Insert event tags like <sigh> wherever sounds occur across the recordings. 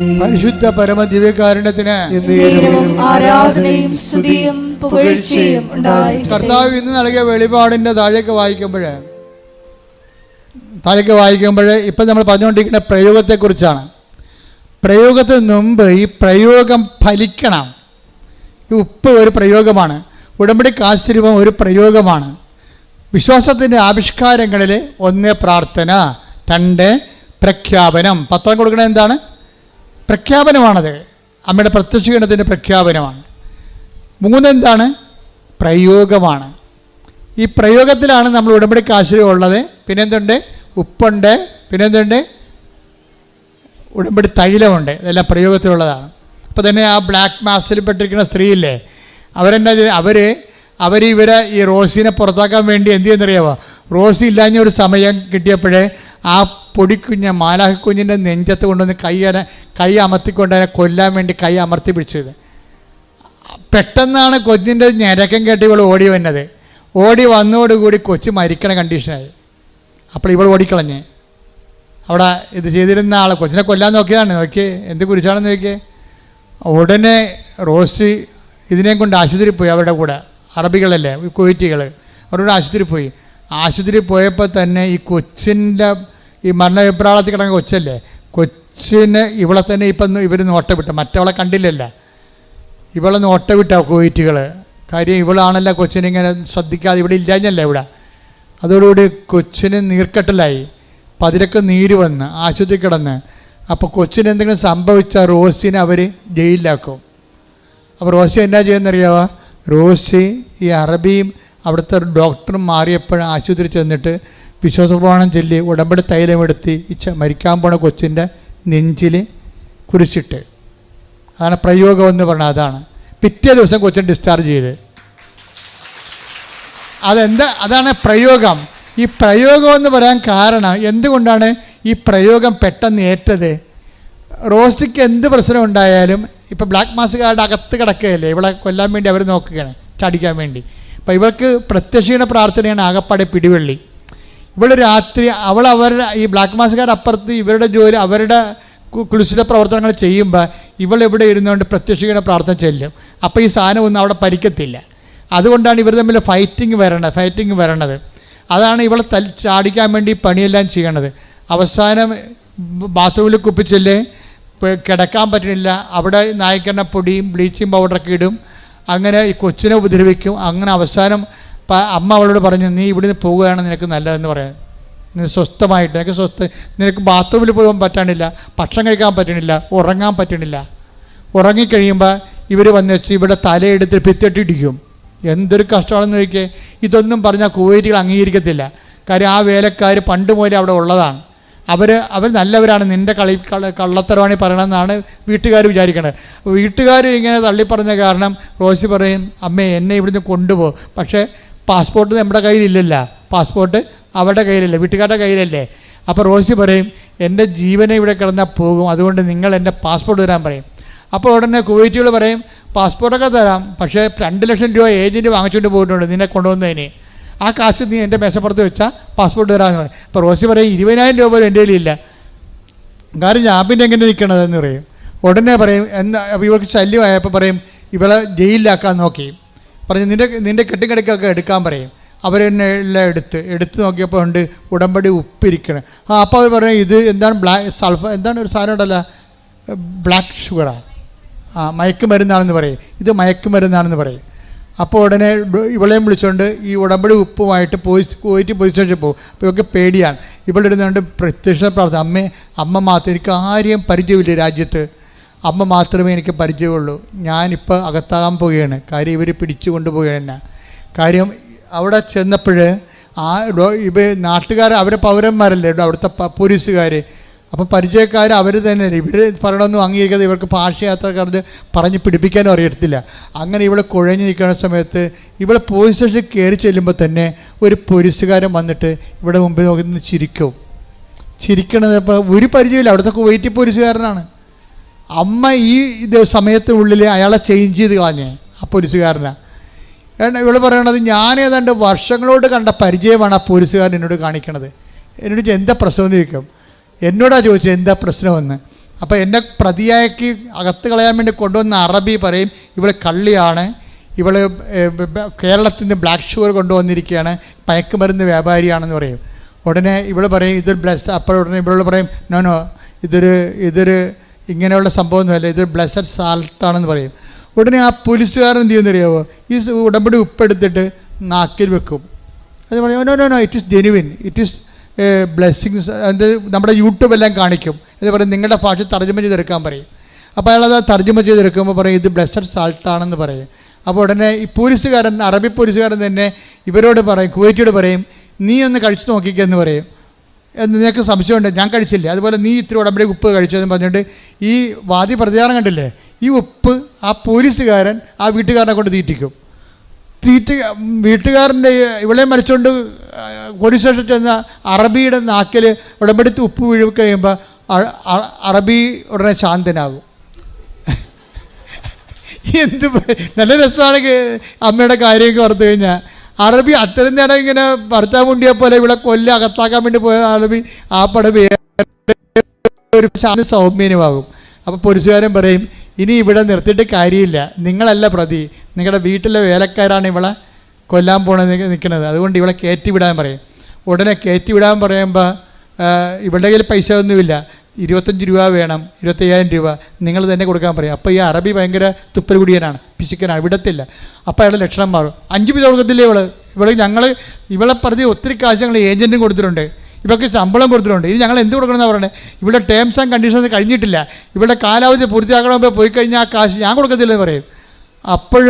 പരിശുദ്ധ പരമ ദിവ്യകാരുണ്യത്തിന് ഉണ്ടായിരിക്കട്ടെ. കർത്താവ് ഇന്ന് നൽകിയ വെളിപാടിന്റെ താഴേക്ക് വായിക്കുമ്പോൾ താഴേക്ക് വായിക്കുമ്പോൾ ഇപ്പം നമ്മൾ പറഞ്ഞുകൊണ്ടിരിക്കുന്ന പ്രയോഗത്തെക്കുറിച്ചാണ്. പ്രയോഗത്തിന് മുമ്പ് ഈ പ്രയോഗം ഫലിക്കണം. ഈ ഉപ്പ് ഒരു പ്രയോഗമാണ് ഉടമ്പടി കാശ്ചര്യവും ഒരു പ്രയോഗമാണ്. വിശ്വാസത്തിന്റെ ആവിഷ്കാരങ്ങളിൽ ഒന്ന് പ്രാർത്ഥന രണ്ട് പ്രഖ്യാപനം. പത്രം കൊടുക്കണത് എന്താണ്? പ്രഖ്യാപനമാണത്. അമ്മയുടെ പ്രത്യക്ഷീകരണത്തിന്റെ പ്രഖ്യാപനമാണ്. മൂന്നെന്താണ്? പ്രയോഗമാണ്. ഈ പ്രയോഗത്തിലാണ് നമ്മൾ ഉടമ്പടിക്ക് ആശ്രയം ഉള്ളത്. പിന്നെന്തുണ്ട്? ഉപ്പുണ്ട്. പിന്നെന്തുണ്ട്? ഉടമ്പടി തൈലമുണ്ട്. ഇതെല്ലാം പ്രയോഗത്തിലുള്ളതാണ്. അപ്പോൾ തന്നെ ആ ബ്ലാക്ക് മാസിൽ പെട്ടിരിക്കുന്ന സ്ത്രീയില്ലേ അവരെന്നാ അവർ അവർ ഇവരെ ഈ റോസിനെ പുറത്താക്കാൻ വേണ്ടി എന്ത് ചെയ്യുന്നറിയാമോ റോസി ഇല്ലാഞ്ഞ ഒരു സമയം കിട്ടിയപ്പോഴേ ആ പൊടിക്കുഞ്ഞ് മാലാഹിക്കുഞ്ഞിന്റെ നെഞ്ചത്ത് കൊണ്ടുവന്ന് കൈ അന- കൈ അമർത്തിക്കൊണ്ട് അതിനെ കൊല്ലാൻ വേണ്ടി കൈ അമർത്തി പിടിച്ചത്. പെട്ടെന്നാണ് കൊച്ചിന്റെ ഞരക്കം കേട്ട് ഇവൾ ഓടി വന്നത്. ഓടി വന്നതോടുകൂടി കൊച്ചു മരിക്കണ കണ്ടീഷനായി. അപ്പോൾ ഇവൾ ഓടിക്കളഞ്ഞ്. അവിടെ ഇത് ചെയ്തിരുന്ന ആൾ കൊച്ചിനെ കൊല്ലാൻ നോക്കിയതാണ്. നോക്കിയേ എന്ത് കുറിച്ചാണെന്ന് നോക്കിയേ. ഉടനെ റോസി ഇതിനെയും കൊണ്ട് ആശുപത്രി പോയി അവരുടെ കൂടെ. അറബികളല്ലേ കുവൈറ്റികൾ അവരുടെ ആശുപത്രി പോയി. ആശുപത്രി പോയപ്പോൾ തന്നെ ഈ കൊച്ചിന്റെ ഈ മരണവിപ്രാളത്തിൽ കിടന്ന കൊച്ചല്ലേ? കൊച്ചിന് ഇവളെ തന്നെ ഇപ്പം ഇവർ നോട്ട വിട്ടു മറ്റവളെ കണ്ടില്ലല്ല. ഇവളെ നോട്ട വിട്ട കോയിറ്റുകൾ കാര്യം ഇവളാണല്ലോ കൊച്ചിനിങ്ങനെ ശ്രദ്ധിക്കാതെ ഇവിടെ ഇല്ലാഞ്ഞല്ലേ ഇവിടെ? അതോടുകൂടി കൊച്ചിന് നീർക്കെട്ടലായി. പതിരക്ക് നീര് വന്ന് ആശുപത്രി കിടന്ന്. അപ്പോൾ കൊച്ചിന് എന്തെങ്കിലും സംഭവിച്ചാൽ റോസിനെ അവർ ജയിലിലാക്കും. അപ്പോൾ റോസി എന്നാ ചെയ്യുന്നറിയാവോ? റോസി ഈ അറബിയും അവിടുത്തെ ഡോക്ടറും മാറിയപ്പോഴും ആശുപത്രി ചെന്നിട്ട് വിശ്വാസപ്രമാണം ചൊല്ലി ഉടമ്പടി തൈലമെടുത്ത് ഈ ച- മരിക്കാൻ പോണ കൊച്ചിന്റെ നെഞ്ചിൽ കുരിശിട്ട്. അതാണ് പ്രയോഗം എന്ന് പറഞ്ഞാൽ അതാണ്. പിറ്റേ ദിവസം കൊച്ചിൻ ഡിസ്ചാർജ് ചെയ്ത്. അതെന്താ? അതാണ് പ്രയോഗം. ഈ പ്രയോഗം എന്ന് പറയാൻ കാരണം എന്തുകൊണ്ടാണ് ഈ പ്രയോഗം പെട്ടെന്ന് ഏറ്റത്? റോസിക്ക് എന്ത് പ്രശ്നം ഉണ്ടായാലും ഇപ്പോൾ ബ്ലാക്ക് മാസുകാരുടെ അകത്ത് കിടക്കുകയല്ലേ? ഇവളെ കൊല്ലാൻ വേണ്ടി അവർ നോക്കുകയാണ് ചടിക്കാൻ വേണ്ടി. അപ്പോൾ ഇവർക്ക് പ്രത്യക്ഷീണ പ്രാർത്ഥനയാണ് ആകപ്പാടെ പിടിവള്ളി. ഇവൾ രാത്രി അവൾ അവരുടെ ഈ ബ്ലാക്ക് മാസുകാരുടെ അപ്പുറത്ത് ഇവരുടെ ജോലി അവരുടെ കുളിശിത പ്രവർത്തനങ്ങൾ ചെയ്യുമ്പോൾ ഇവൾ ഇവിടെ ഇരുന്നുകൊണ്ട് പ്രത്യക്ഷിക്കുന്ന പ്രാർത്ഥന ചെല്ലും. അപ്പോൾ ഈ സാധനം ഒന്നും അവിടെ പരിക്കത്തില്ല. അതുകൊണ്ടാണ് ഇവർ തമ്മിൽ ഫൈറ്റിംഗ് വരണത് ഫൈറ്റിംഗ് വരണത്. അതാണ് ഇവളെ തൽ ചാടിക്കാൻ വേണ്ടി പണിയെല്ലാം ചെയ്യണത്. അവസാനം ബാത്റൂമിൽ കുപ്പിച്ചല്ലേ കിടക്കാൻ പറ്റണില്ല. അവിടെ നായ്ക്കെണ്ണ പൊടിയും ബ്ലീച്ചിങ് പൗഡറൊക്കെ ഇടും. അങ്ങനെ ഈ കൊച്ചിനെ ഉപദ്രവിക്കും. അങ്ങനെ അവസാനം അമ്മ അവളോട് പറഞ്ഞു നീ ഇവിടുന്ന് പോവുകയാണ് നിനക്ക് നല്ലതെന്ന് പറയാൻ. നീ സ്വസ്ഥമായിട്ട് നിനക്ക് സ്വസ്ഥ നിനക്ക് ബാത്റൂമിൽ പോകാൻ പറ്റണില്ല ഭക്ഷണം കഴിക്കാൻ പറ്റണില്ല ഉറങ്ങാൻ പറ്റണില്ല. ഉറങ്ങിക്കഴിയുമ്പോൾ ഇവർ വന്ന് വെച്ച് ഇവിടെ തലയെടുത്ത് ഭിത്തിട്ടിടിക്കും എന്തൊരു കഷ്ടമാണെന്ന് ചോദിക്കേ. ഇതൊന്നും പറഞ്ഞാൽ കുവൈറ്റുകൾ അംഗീകരിക്കത്തില്ല. കാര്യം ആ വേലക്കാർ പണ്ട് മുതലേ അവിടെ ഉള്ളതാണ്. അവർ അവർ നല്ലവരാണ്. നിന്റെ കളി കള കള്ളത്തരവാണി പറയണമെന്നാണ് വീട്ടുകാർ വിചാരിക്കുന്നത് വീട്ടുകാർ ഇങ്ങനെ തള്ളി പറഞ്ഞ കാരണം റോസി പറയും അമ്മേ എന്നെ ഇവിടുന്ന് കൊണ്ടുപോകും പക്ഷേ പാസ്പോർട്ട് നമ്മുടെ കയ്യിലില്ലല്ല. പാസ്പോർട്ട് അവരുടെ കയ്യിലല്ലേ വീട്ടുകാരുടെ കയ്യിലല്ലേ. അപ്പോൾ റോസി പറയും എന്റെ ജീവനെ ഇവിടെ കിടന്നാൽ പോകും അതുകൊണ്ട് നിങ്ങൾ എന്റെ പാസ്പോർട്ട് തരാൻ പറയും. അപ്പോൾ ഉടനെ കുവൈറ്റുകൾ പറയും പാസ്പോർട്ടൊക്കെ തരാം പക്ഷേ രണ്ട് ലക്ഷം രൂപ ഏജന്റ് വാങ്ങിച്ചുകൊണ്ട് പോയിട്ടുണ്ട് നിന്നെ കൊണ്ടുവന്നതിന്. ആ കാശ് നീ എന്റെ മേശപ്പുറത്ത് വെച്ചാൽ പാസ്പോർട്ട് തരാമെന്ന് പറയും. അപ്പോൾ റോസി പറയും ഇരുപതിനായിരം രൂപ പോലും എന്റെ കയ്യിലില്ല. കാര്യം ഞാൻ പിന്നെ എങ്ങനെ നിൽക്കണതെന്ന് പറയും. ഉടനെ പറയും എന്നാ ഇവർക്ക് ശല്യമായപ്പോൾ പറയും ഇവളെ ജയിലിലാക്കാൻ നോക്കി. പറഞ്ഞു നിന്റെ നിന്റെ കെട്ടിക്കിടക്കൊക്കെ എടുക്കാൻ പറയും. അവർ എന്നെ എല്ലാം എടുത്ത് എടുത്ത് നോക്കിയപ്പോൾ ഉണ്ട് ഉടമ്പടി ഉപ്പിരിക്കണം. ആ അപ്പോൾ അവർ പറഞ്ഞു ഇത് എന്താണ് ബ്ലാക്ക് സൾഫ എന്താണ് ഒരു സാധനം ഉണ്ടല്ല? ബ്ലാക്ക് ഷുഗറാ. ആ മയക്കുമരുന്നാണെന്ന് പറയും. ഇത് മയക്കുമരുന്നാണെന്ന് പറയും. അപ്പോൾ ഉടനെ ഇവളെയും വിളിച്ചുകൊണ്ട് ഈ ഉടമ്പടി ഉപ്പുമായിട്ട് പോയി പോയിട്ട് പോയി സ്റ്റേഷനിൽ പോകും. അപ്പോൾ ഇവർക്ക് പേടിയാണ്. ഇവളിരുന്നുകൊണ്ട് പ്രത്യക്ഷ പ്രാർത്ഥന. അമ്മേ അമ്മ മാത്രം എനിക്ക് ആരെയും പരിചയമില്ല രാജ്യത്ത്. അമ്മ മാത്രമേ എനിക്ക് പരിചയമുള്ളൂ. ഞാനിപ്പോൾ അകത്താകാൻ പോവുകയാണ്. കാര്യം ഇവർ പിടിച്ചു കൊണ്ടുപോവുകയാണ് എന്നെ കാര്യം അവിടെ ചെന്നപ്പോൾ ആ ഇവ നാട്ടുകാർ അവരെ പൗരന്മാരല്ലേ അവിടുത്തെ പോലീസുകാർ അപ്പോൾ പരിചയക്കാർ അവർ തന്നെ ഇവർ പറയണമെന്നും അംഗീകരിക്കാതെ ഇവർക്ക് ഭാഷയാത്രക്കാർക്ക് പറഞ്ഞ് പിടിപ്പിക്കാനും അറിയത്തില്ല. അങ്ങനെ ഇവിടെ കുഴഞ്ഞു നിൽക്കുന്ന സമയത്ത് ഇവിടെ പോലീസ് സ്റ്റേഷനിൽ കയറി ചെല്ലുമ്പോൾ തന്നെ ഒരു പോലീസുകാരൻ വന്നിട്ട് ഇവിടെ മുമ്പിൽ നോക്കി നിന്ന് ചിരിക്കും. ചിരിക്കണത് ഇപ്പോൾ ഒരു പരിചയമില്ല അവിടുത്തെ വൈറ്റി പോലീസുകാരനാണ്. അമ്മ ഈ ഇത് സമയത്തിനുള്ളിൽ അയാളെ ചേഞ്ച് ചെയ്ത് കളഞ്ഞേ ആ പോലീസുകാരനെ. കാരണം ഇവൾ പറയണത് ഞാൻ ഏതാണ്ട് വർഷങ്ങളോട് കണ്ട പരിചയമാണ് ആ പോലീസുകാരൻ എന്നോട് കാണിക്കണത്. എന്നോട് എന്താ പ്രശ്നം? എന്ന് ചോദിക്കും. എന്നോടാ ചോദിച്ചത് എന്താ പ്രശ്നമെന്ന്? അപ്പോൾ എന്നെ പ്രതിയാക്കി അകത്ത് കളയാൻ വേണ്ടി കൊണ്ടുവന്ന അറബി പറയും ഇവൾ കള്ളിയാണ്. ഇവൾ കേരളത്തിൽ നിന്ന് ബ്ലാക്ക് ഷുഗർ കൊണ്ടുവന്നിരിക്കുകയാണ്. പയക്കുമരുന്ന് വ്യാപാരിയാണെന്ന് പറയും. ഉടനെ ഇവൾ പറയും ഇതൊരു ബ്ലസ് അപ്പോൾ ഉടനെ ഇവളോട് പറയും നോനോ ഇതൊരു ഇതൊരു ഇങ്ങനെയുള്ള സംഭവമൊന്നുമല്ല. ഇതൊരു ബ്ലസ്സഡ് സാൾട്ടാണെന്ന് പറയും. ഉടനെ ആ പോലീസുകാരൻ എന്ത് ചെയ്യുന്നറിയാവോ ഈ ഉടമ്പടി ഉപ്പെടുത്തിട്ട് നാക്കിൽ വെക്കും. അത് പറയും no no no it is genuine it is blessings അത് നമ്മുടെ യൂട്യൂബ് എല്ലാം കാണിക്കും. എന്ന് പറയും നിങ്ങളുടെ ഭാഷ തർജമ ചെയ്തെടുക്കാൻ പറയും. അപ്പോൾ അയാളത് തർജമ ചെയ്തെടുക്കുമ്പോൾ പറയും ഇത് ബ്ലസ്സഡ് സാൾട്ടാണെന്ന് പറയും. അപ്പോൾ ഉടനെ ഈ പോലീസുകാരൻ അറബി പോലീസുകാരൻ തന്നെ ഇവരോട് പറയും കുവൈറ്റിയോട് പറയും നീ ഒന്ന് കഴിച്ചു നോക്കിക്കെന്ന് പറയും. എന്ന് നിനക്ക് സംശയമുണ്ട് ഞാൻ കഴിച്ചില്ലേ? അതുപോലെ നീ ഇത്തിരി ഉടമ്പടി ഉപ്പ് കഴിച്ചതെന്ന് പറഞ്ഞിട്ട് ഈ വാദി പ്രതികാരം കണ്ടില്ലേ? ഈ ഉപ്പ് ആ പോലീസുകാരൻ ആ വീട്ടുകാരനെ കൊണ്ട് തീറ്റിക്കും. തീറ്റ വീട്ടുകാരന്റെ ഇവിടെ മരിച്ചുകൊണ്ട് പോലീസ് സ്റ്റേഷൻ ചെന്ന അറബിയുടെ നാക്കിൽ ഉടമ്പടി ഉപ്പ് വീഴ് കഴിയുമ്പോൾ അറബി ഉടനെ ശാന്തനാകും. <laughs> എന്ത് നല്ല രസമാണ് അമ്മയുടെ കാര്യമൊക്കെ ഓർത്ത് കഴിഞ്ഞാൽ അറബി അത്തരം നേരം ഇങ്ങനെ ഭർത്താവ് ഉണ്ടിയ പോലെ ഇവിടെ കൊല്ല അകത്താക്കാൻ വേണ്ടി പോയ അറബി ആ പടം ഒരു ശാന്തി സൗമ്യനുമാകും. അപ്പോൾ പോലീസുകാരൻ പറയും ഇനി ഇവിടെ നിർത്തിയിട്ട് കാര്യമില്ല. നിങ്ങളല്ല പ്രതി. നിങ്ങളുടെ വീട്ടിലെ വേലക്കാരാണ് ഇവളെ കൊല്ലാൻ പോണത് നിൽക്കുന്നത് അതുകൊണ്ട് ഇവളെ കയറ്റി വിടാൻ പറയും. ഉടനെ കയറ്റി വിടാൻ പറയുമ്പോൾ ഇവളുടെ കയ്യിൽ പൈസ ഒന്നുമില്ല. ഇരുപത്തഞ്ച് രൂപ വേണം ഇരുപത്തയ്യായിരം രൂപ. നിങ്ങൾ തന്നെ കൊടുക്കാൻ പറയും. അപ്പോൾ ഈ അറബി ഭയങ്കര തുപ്പൽ കുടിയനാണ് പിശുക്കനാണ് വിടത്തില്ല. അപ്പോൾ അയാളുടെ ലക്ഷണം മാറും. അഞ്ച് പൈസ കൊടുക്കത്തില്ലേ ഇവൾ? ഇവൾ ഞങ്ങൾ ഇവളെ പറഞ്ഞ് ഒത്തിരി കാശ് ഞങ്ങൾ ഏജന്റും കൊടുത്തിട്ടുണ്ട്. ഇവർക്ക് ശമ്പളം കൊടുത്തിട്ടുണ്ട്. ഇത് ഞങ്ങൾ എന്ത് കൊടുക്കണമെന്ന് പറയുന്നത് ഇവിടെ ടേംസ് ആൻഡ് കണ്ടീഷൻസ് കഴിഞ്ഞിട്ടില്ല. ഇവിടെ കാലാവധി പൂർത്തിയാക്കണമെങ്കിൽ പോയി കഴിഞ്ഞാൽ ആ കാശ് ഞാൻ കൊടുക്കത്തില്ലെന്ന് പറയും. അപ്പോൾ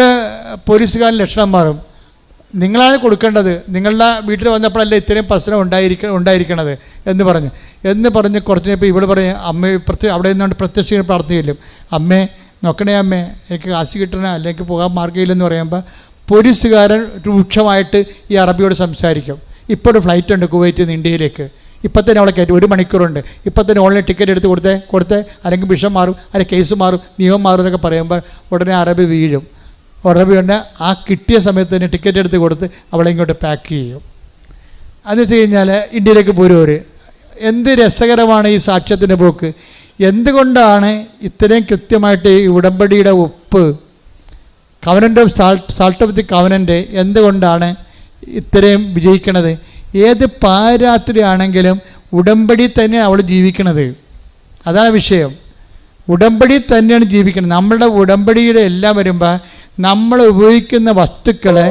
പോലീസുകാരൻ ലക്ഷണം മാറും. നിങ്ങളാണ് കൊടുക്കേണ്ടത്. നിങ്ങളുടെ വീട്ടിൽ വന്നപ്പോഴല്ലേ ഇത്രയും പ്രശ്നം ഉണ്ടായിരിക്ക ഉണ്ടായിരിക്കണത് എന്ന് പറഞ്ഞു. എന്ന് പറഞ്ഞ് കുറച്ച് ഇപ്പോൾ ഇവിടെ പറയും അമ്മ പ്രത്യേക അവിടെ നിന്നുകൊണ്ട് പ്രത്യക്ഷ പ്രാർത്ഥനയില്ലും. അമ്മേ നോക്കണേ അമ്മേ എനിക്ക് കാശ് കിട്ടണ? അല്ലെങ്കിൽ പോകാൻ മാർഗമില്ലെന്ന് പറയുമ്പോൾ പോലീസുകാരൻ രൂക്ഷമായിട്ട് ഈ അറബിയോട് സംസാരിക്കും. ഇപ്പോൾ ഒരു ഫ്ലൈറ്റ് ഉണ്ട് കുവൈറ്റിൽ നിന്ന് ഇന്ത്യയിലേക്ക്. ഇപ്പം തന്നെ അവളെ കയറ്റി. ഒരു മണിക്കൂറുണ്ട്. ഇപ്പം തന്നെ ഓൺലൈൻ ടിക്കറ്റ് എടുത്ത് കൊടുത്തേ കൊടുത്തേ. അല്ലെങ്കിൽ വിഷം മാറും അല്ലെങ്കിൽ കേസ് മാറും നിയമം മാറും എന്നൊക്കെ പറയുമ്പോൾ ഉടനെ അറബി വീഴും. ഉടനെ പിന്നെ ആ കിട്ടിയ സമയത്ത് തന്നെ ടിക്കറ്റ് എടുത്ത് കൊടുത്ത് അവളെ ഇങ്ങോട്ട് പാക്ക് ചെയ്യും. അത് വെച്ച് കഴിഞ്ഞാൽ ഇന്ത്യയിലേക്ക് പോരൂർ എന്ത് രസകരമാണ് ഈ സാക്ഷ്യത്തിന്റെ പോക്ക്? എന്തുകൊണ്ടാണ് ഇത്രയും കൃത്യമായിട്ട് ഈ ഉടമ്പടിയുടെ ഉപ്പ് കവനന്റെ salt salt of the covenant എന്തുകൊണ്ടാണ് ഇത്രയും വിജയിക്കണത്? ഏത് പാരാത്രി ആണെങ്കിലും ഉടമ്പടി തന്നെ അവൾ ജീവിക്കണത്. അതാണ് വിഷയം. ഉടമ്പടി തന്നെയാണ് ജീവിക്കുന്നത്. നമ്മളുടെ ഉടമ്പടിയുടെ എല്ലാം വരുമ്പോൾ നമ്മൾ ഉപയോഗിക്കുന്ന വസ്തുക്കളെ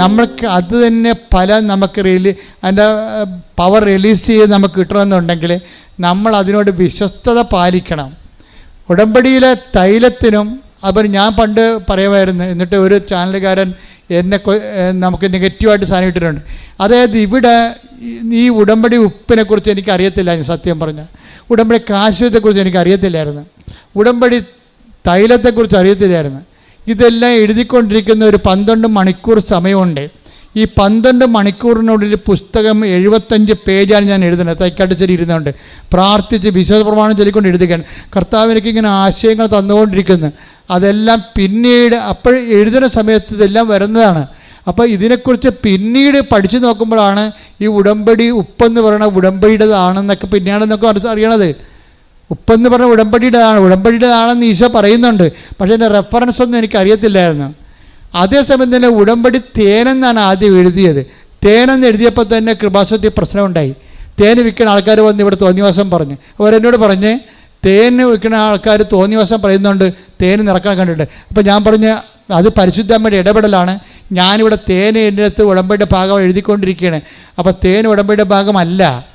നമ്മൾക്ക് അത് തന്നെ പല നമുക്ക് റിലീ അതിന്റെ പവർ റിലീസ് ചെയ്ത് നമുക്ക് കിട്ടണമെന്നുണ്ടെങ്കിൽ നമ്മൾ അതിനോട് വിശ്വസ്തത പാലിക്കണം. ഉടമ്പടിയിലെ തൈലത്തിനും അപ്പം ഞാൻ പണ്ട് പറയുമായിരുന്നു എന്നിട്ട് ഒരു ചാനലുകാരൻ എന്നെ നമുക്ക് നെഗറ്റീവായിട്ട് സാധനം ഇട്ടിട്ടുണ്ട്. അതായത് ഇവിടെ ഈ- ഉടമ്പടി ഉപ്പിനെ കുറിച്ച് എനിക്ക് അറിയത്തില്ലായിരുന്നു സത്യം പറഞ്ഞ. ഉടമ്പടി കാശ്യത്തെക്കുറിച്ച് എനിക്ക് അറിയത്തില്ലായിരുന്നു ഉടമ്പടി തൈലത്തെക്കുറിച്ച് അറിയത്തില്ലായിരുന്നു. ഇതെല്ലാം എഴുതിക്കൊണ്ടിരിക്കുന്ന ഒരു പന്ത്രണ്ട് മണിക്കൂർ സമയമുണ്ട്. ഈ പന്ത്രണ്ട് മണിക്കൂറിനുള്ളിൽ പുസ്തകം എഴുപത്തഞ്ച് പേജാണ് ഞാൻ എഴുതുന്നത്. തൈക്കാട്ടുശ്ശേരി ഇരുന്നുകൊണ്ട് പ്രാർത്ഥിച്ച് വിശ്വാസ പ്രമാണം ചൊല്ലിക്കൊണ്ട് എഴുതുകയാണ്. കർത്താവ് എനിക്ക് ഇങ്ങനെ ആശയങ്ങൾ തന്നുകൊണ്ടിരിക്കുന്നു. അതെല്ലാം പിന്നീട് അപ്പോൾ എഴുതുന്ന സമയത്ത് ഇതെല്ലാം വരുന്നതാണ്. അപ്പോൾ ഇതിനെക്കുറിച്ച് പിന്നീട് പഠിച്ചു നോക്കുമ്പോഴാണ് ഈ ഉടമ്പടി ഉപ്പെന്ന് പറയുന്ന ഉടമ്പടിയുടേതാണെന്നൊക്കെ പിന്നെയാണെന്നൊക്കെ അറിയണത്. ഉപ്പെന്ന് പറഞ്ഞ ഉടമ്പടിയുടേതാണ്. ഉടമ്പടിയുടേതാണെന്ന് ഈശോ പറയുന്നുണ്ട്. പക്ഷേ എന്റെ റെഫറൻസ് ഒന്നും എനിക്ക് അറിയത്തില്ലായിരുന്നു. അതേസമയം തന്നെ ഉടമ്പടി തേനെന്നാണ് ആദ്യം എഴുതിയത്. തേനെന്ന് എഴുതിയപ്പോൾ തന്നെ കൃപാസത്തിൽ പ്രശ്നമുണ്ടായി തേന് വിൽക്കുന്ന ആൾക്കാർ വന്ന് ഇവിടെ തോന്നിവാസം പറഞ്ഞു. അവരെന്നോട് പറഞ്ഞ് തേന് വിൽക്കുന്ന ആൾക്കാർ തോന്നിവാസം പറയുന്നുണ്ട്. തേന് നിറക്കാൻ കണ്ടിട്ട്. അപ്പോൾ ഞാൻ പറഞ്ഞ് അത് പരിശുദ്ധമ്മയുടെ ഇടപെടലാണ്. ഞാനിവിടെ തേൻ എന്റെ അടുത്ത് ഉടമ്പയുടെ ഭാഗം എഴുതിക്കൊണ്ടിരിക്കുകയാണ്. അപ്പോൾ തേൻ ഉടമ്പയുടെ ഭാഗമല്ല.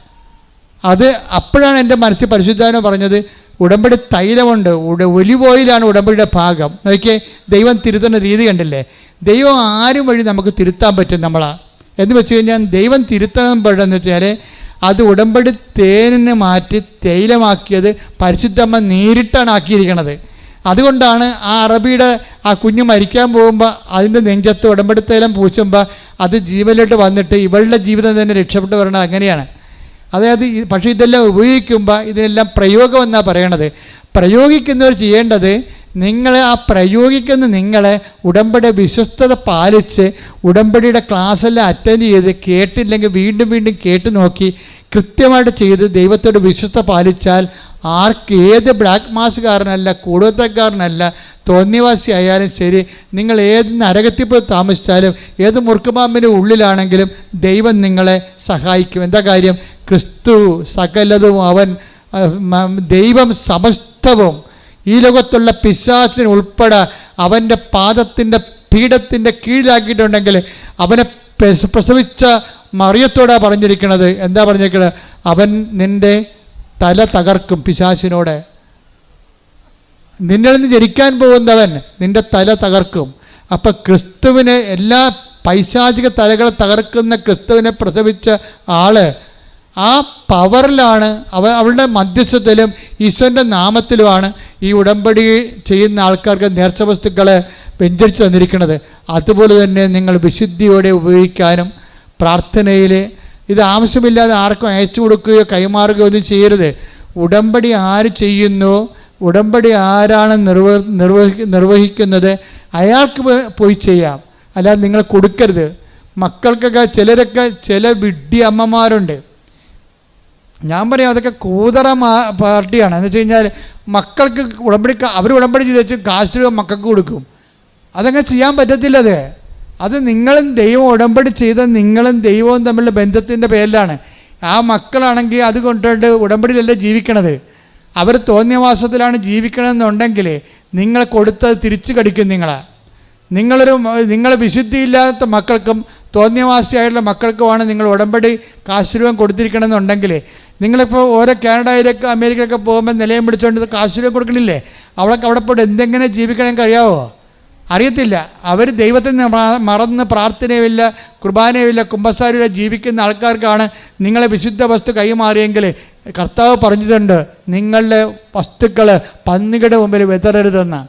അത് അപ്പോഴാണ് എന്റെ മനസ്സിൽ പരിശുദ്ധാനം പറഞ്ഞത് ഉടമ്പടി തൈലമുണ്ട് ഉട ഒലിവ് ഓയിലാണ് ഉടമ്പടിയുടെ ഭാഗം. നോക്കിയേ ദൈവം തിരുത്തുന്ന രീതി കണ്ടില്ലേ? ദൈവം ആരും വഴി നമുക്ക് തിരുത്താൻ പറ്റും നമ്മളാ. എന്ന് വെച്ച് കഴിഞ്ഞാൽ ദൈവം തിരുത്താൻ പെടുന്ന വെച്ചാൽ അത് ഉടമ്പടി തേനിനെ മാറ്റി തൈലമാക്കിയത് പരിശുദ്ധമ്മ നേരിട്ടാണ് ആക്കിയിരിക്കണത്. അതുകൊണ്ടാണ് ആ അറബിയുടെ ആ കുഞ്ഞ് മരിക്കാൻ പോകുമ്പോൾ അതിന്റെ നെഞ്ചത്ത് ഉടമ്പെടുത്തേലും തൈലം പൂശുമ്പോൾ അത് ജീവനിലോട്ട് വന്നിട്ട് ഇവളുടെ ജീവിതം തന്നെ രക്ഷപ്പെട്ടു വരണം അങ്ങനെയാണ്. അതായത് പക്ഷേ ഇതെല്ലാം ഉപയോഗിക്കുമ്പോൾ ഇതിനെല്ലാം പ്രയോഗം എന്നാണ് പറയണത്? പ്രയോഗിക്കുന്നവർ ചെയ്യേണ്ടത് നിങ്ങൾ ആ പ്രയോഗിക്കുന്ന നിങ്ങളെ ഉടമ്പടി വിശ്വസ്തത പാലിച്ച് ഉടമ്പടിയുടെ ക്ലാസ്സെല്ലാം അറ്റൻഡ് ചെയ്ത് കേട്ടില്ലെങ്കിൽ വീണ്ടും വീണ്ടും കേട്ട് നോക്കി കൃത്യമായിട്ട് ചെയ്ത് ദൈവത്തോട് വിശ്വസ്ത പാലിച്ചാൽ ആർക്ക് ഏത് ബ്ലാക്ക് മാസുകാരനല്ല കൂടുതൽക്കാരനല്ല തോന്നിവാസി ആയാലും ശരി നിങ്ങൾ ഏത് നരകത്തിൽ പോയി താമസിച്ചാലും ഏത് മുറുക്കുപാമ്പിന്റെ ഉള്ളിലാണെങ്കിലും ദൈവം നിങ്ങളെ സഹായിക്കും. എന്താ കാര്യം? ക്രിസ്തു സകലതും അവൻ ദൈവം സമസ്തവും ഈ ലോകത്തുള്ള പിശാചിന് ഉൾപ്പെടെ അവന്റെ പാദത്തിന്റെ പീഠത്തിന്റെ കീഴിലാക്കിയിട്ടുണ്ടെങ്കിൽ അവനെ പ്രസവിച്ച മറിയത്തോടെ പറഞ്ഞിരിക്കുന്നത് എന്താ പറഞ്ഞിരിക്കുന്നത് അവൻ നിന്റെ തല തകർക്കും പിശാചിനോട്. നിന്നിൽ നിന്ന് ജനിക്കാൻ പോകുന്നവൻ നിന്റെ തല തകർക്കും. അപ്പം ക്രിസ്തുവിനെ എല്ലാ പൈശാചിക തലകളെ തകർക്കുന്ന ക്രിസ്തുവിനെ പ്രസവിച്ച ആൾ ആ പവറിലാണ് അവ അവളുടെ മധ്യസ്ഥത്തിലും ഈശ്വരന്റെ നാമത്തിലുമാണ് ഈ ഉടമ്പടി ചെയ്യുന്ന ആൾക്കാർക്ക് നേർച്ച വസ്തുക്കളെ പെഞ്ചരിച്ചു തന്നിരിക്കുന്നത്. അതുപോലെ തന്നെ നിങ്ങൾ വിശുദ്ധിയോടെ ഉപയോഗിക്കാനും പ്രാർത്ഥനയിൽ ഇത് ആവശ്യമില്ലാതെ ആർക്കും അയച്ചു കൊടുക്കുകയോ കൈമാറുകയോ ഒന്നും ചെയ്യരുത്. ഉടമ്പടി ആര് ചെയ്യുന്നു ഉടമ്പടി ആരാണ് നിർവ നിർവഹി നിർവഹിക്കുന്നത് അയാൾക്ക് പോയി ചെയ്യാം. അല്ലാതെ നിങ്ങൾ കൊടുക്കരുത്. മക്കൾക്കൊക്കെ ചിലരൊക്കെ ചില വിഡ്ഢി അമ്മമാരുണ്ട് ഞാൻ പറയാം അതൊക്കെ കൂതറ പാർട്ടിയാണ്. എന്ന് വെച്ച് കഴിഞ്ഞാൽ മക്കൾക്ക് ഉടമ്പടി അവർ ഉടമ്പടി ചെയ്ത് വെച്ച് കാശ് രൂപ മക്കൾക്ക് കൊടുക്കും. അതങ്ങനെ ചെയ്യാൻ പറ്റത്തില്ല അത്. അത് നിങ്ങളും ദൈവം ഉടമ്പടി ചെയ്ത നിങ്ങളും ദൈവവും തമ്മിലുള്ള ബന്ധത്തിന്റെ പേരിലാണ്. ആ മക്കളാണെങ്കിൽ അത് കൊണ്ടുകൊണ്ട് ഉടമ്പടിയിലല്ലേ ജീവിക്കണത്. അവർ തോന്നിയവാസത്തിലാണ് ജീവിക്കണമെന്നുണ്ടെങ്കിൽ നിങ്ങൾ കൊടുത്തത് തിരിച്ചു കടിക്കും നിങ്ങളെ. നിങ്ങളൊരു നിങ്ങൾ വിശുദ്ധിയില്ലാത്ത മക്കൾക്കും തോന്നിയവാസിയായിട്ടുള്ള മക്കൾക്കുമാണ് നിങ്ങൾ ഉടമ്പടി കാശ് രൂപം കൊടുത്തിരിക്കണമെന്നുണ്ടെങ്കിൽ നിങ്ങളിപ്പോൾ ഓരോ കാനഡയിലൊക്കെ അമേരിക്കയിലൊക്കെ പോകുമ്പോൾ നിലയം പിടിച്ചുകൊണ്ട് കാശ് രൂപം കൊടുക്കണില്ലേ? അവളൊക്കെ അവിടെ പോയിട്ട് എന്തെങ്ങനെ ജീവിക്കണമെങ്കിൽ അറിയാവോ അറിയത്തില്ല. അവർ ദൈവത്തിൽ മ- മറന്ന് പ്രാർത്ഥനയുമില്ല കുർബാനയുമില്ല കുമ്പസാരമില്ല ജീവിക്കുന്ന ആൾക്കാർക്കാണ് നിങ്ങളെ വിശുദ്ധ വസ്തു കൈമാറിയെങ്കിൽ കർത്താവ് പറഞ്ഞിട്ടുണ്ട് നിങ്ങളുടെ വസ്തുക്കൾ പന്നികളുടെ മുമ്പിൽ വിതറരുതെന്ന്.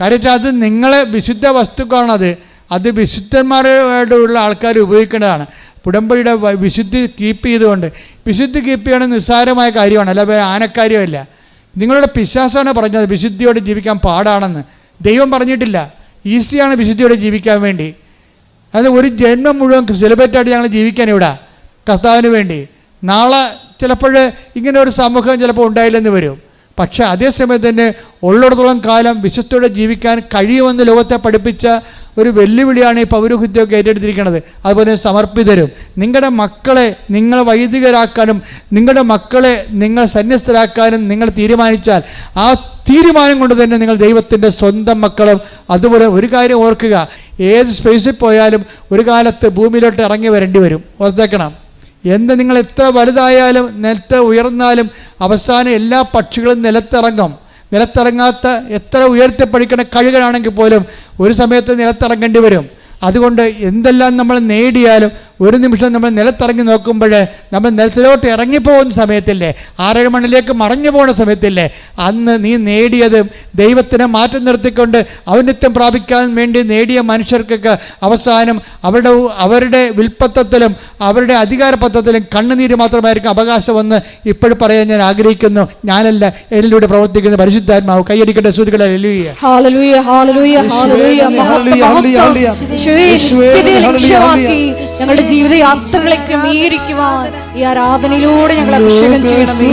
കാര്യം അത് നിങ്ങളെ വിശുദ്ധ വസ്തുക്കളാണത്. അത് വിശുദ്ധന്മാരുമായിട്ടുള്ള ആൾക്കാർ ഉപയോഗിക്കേണ്ടതാണ് ഉടമ്പടിയുടെ വിശുദ്ധി കീപ്പ് ചെയ്തുകൊണ്ട് വിശുദ്ധി കീപ്പ് ചെയ്യണത് നിസ്സാരമായ കാര്യമാണ്. അല്ല വേറെ ആനക്കാര്യമല്ല നിങ്ങളുടെ പിശാസാണ് പറഞ്ഞത്. വിശുദ്ധിയോടെ ജീവിക്കാൻ പാടാണെന്ന്. ദൈവം പറഞ്ഞിട്ടില്ല. ഈസിയാണ് വിശുദ്ധിയോടെ ജീവിക്കാൻ വേണ്ടി. അത് ഒരു ജന്മം മുഴുവൻ സെലിബ്രേറ്റായിട്ട് ഞങ്ങൾ ജീവിക്കാൻ ഇവിടെ. കർത്താവിന് വേണ്ടി. നാളെ ചിലപ്പോൾ ഇങ്ങനെ ഒരു സമൂഹം ചിലപ്പോൾ ഉണ്ടായില്ലെന്ന് വരും. പക്ഷേ അതേസമയത്ത് തന്നെ ഉള്ളിടത്തോളം കാലം വിശ്വസ്തയോടെ ജീവിക്കാൻ കഴിയുമെന്ന് ലോകത്തെ പഠിപ്പിച്ച ഒരു വെല്ലുവിളിയാണ് ഈ പൗരോഹിത്യമൊക്കെ ഏറ്റെടുത്തിരിക്കുന്നത്. അതുപോലെ സമർപ്പിതരും. നിങ്ങളുടെ മക്കളെ നിങ്ങൾ വൈദികരാക്കാനും നിങ്ങളുടെ മക്കളെ നിങ്ങൾ സന്യസ്തരാക്കാനും നിങ്ങൾ തീരുമാനിച്ചാൽ ആ തീരുമാനം കൊണ്ട് തന്നെ നിങ്ങൾ ദൈവത്തിന്റെ സ്വന്തം മക്കളും അതുപോലെ ഒരു കാര്യം ഓർക്കുക. ഏത് സ്പേസിൽ പോയാലും ഒരു കാലത്ത് ഭൂമിയിലോട്ട് ഇറങ്ങി വരേണ്ടി വരും. ഓർത്തേക്കണം. എന്ത് നിങ്ങൾ എത്ര വലുതായാലും നിലത്ത് ഉയർന്നാലും അവസാനം എല്ലാ പക്ഷികളും നിലത്തിറങ്ങും. നിലത്തിറങ്ങാത്ത എത്ര ഉയർത്തിപ്പടിക്കുന്ന കഴുകനാണെങ്കിൽ പോലും ഒരു സമയത്ത് നിലത്തിറങ്ങേണ്ടി വരും. അതുകൊണ്ട് എന്തെല്ലാം നമ്മൾ നേടിയാലും ഒരു നിമിഷം നമ്മൾ നിലത്തിറങ്ങി നോക്കുമ്പോൾ നമ്മൾ നിലത്തിലോട്ട് ഇറങ്ങിപ്പോകുന്ന സമയത്തില്ലേ? ആറേഴ് മണിലേക്ക് മറഞ്ഞു പോകുന്ന സമയത്തില്ലേ? അന്ന് നീ നേടിയത് ദൈവത്തിനെ മാറ്റം നിർത്തിക്കൊണ്ട് ഔന്നിത്യം പ്രാപിക്കാൻ വേണ്ടി നേടിയ മനുഷ്യർക്കൊക്കെ അവസാനം അവരുടെ അവരുടെ വിൽപ്പത്തത്തിലും അവരുടെ അധികാരപത്രത്തിലും കണ്ണുനീര് മാത്രമായിരിക്കും അവകാശമെന്ന് ഇപ്പോഴും പറയാൻ ഞാൻ ആഗ്രഹിക്കുന്നു. ഞാനല്ല എന്നിലൂടെ പ്രവർത്തിക്കുന്ന പരിശുദ്ധാത്മാവ്. കൈയടിക്കട്ടെ സുഹൃത്തുക്കളെ ഞങ്ങളുടെ ജീവിത യാത്രകളെ ക്രമീകരിക്കുവാൻ ഈ ആരാധനയിലൂടെ ഞങ്ങൾ അഭിഷേകം ചെയ്യണമേ.